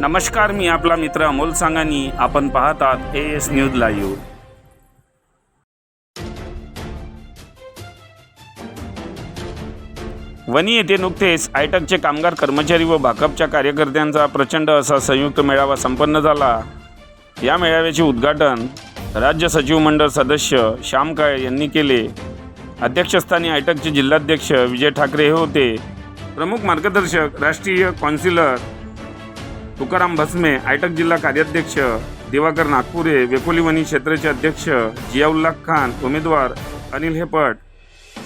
नमस्कार मी आपला मित्र अमोल सांगानी. आपण पाहतात A S news live Wani येथे नुकतेच आयटकचे कामगार कर्मचारी व भाकपच्या कार्यकर्त्यांचा प्रचंड असा संयुक्त मेळावा संपन्न झाला. या मेळाव्याचे उद्घाटन राज्य सचिव मंडळ सदस्य श्याम काळे यांनी केले. अध्यक्षस्थानी आयटकचे जिल्हाध्यक्ष विजय ठाकरे हे होते. प्रमुख मार्गदर्शक राष्ट्रीय कौन्सिलर तुकाराम भस्मे आयटक जिल्हा कार्याध्यक्ष दिवाकर नागपुरे वेकोलीवनी क्षेत्राचे अध्यक्ष जियाउल्ला खान उमेदवार अनिल हेपट.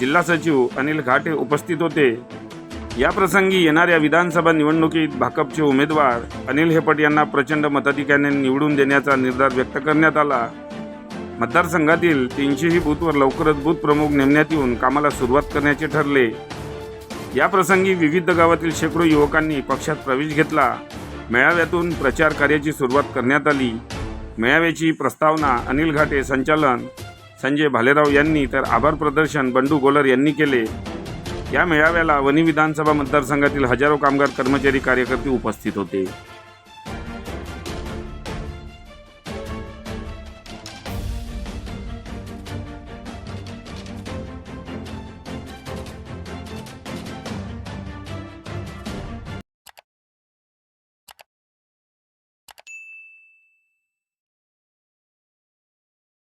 जिल्हा सचिव अनिल घाटे उपस्थित होते. या प्रसंगी येणाऱ्या विधानसभा निवडणुकीत भाकपचे उमेदवार अनिल हेपट यांना प्रचंड मताधिक्याने निवडून देण्याचा निर्धार व्यक्त करण्यात आला. मतदारसंघातील तीनशेही बूथवर लवकरच बूथ प्रमुख नेमण्यात येऊन कामाला सुरुवात करण्याचे ठरले. या प्रसंगी विविध गावातील शेकडो युवकांनी पक्षात प्रवेश घेतला. मेळाव्यातून प्रचार कार्याची सुरुवात करण्यात आली. मेळाव्याची प्रस्तावना अनिल घाटे संचालन संजय भालेराव यांनी तर आभार प्रदर्शन बंडू गोलर यांनी केले. या मेळाव्याला वनी विधानसभा मतदारसंघातील हजारो कामगार कर्मचारी कार्यकर्ते उपस्थित होते.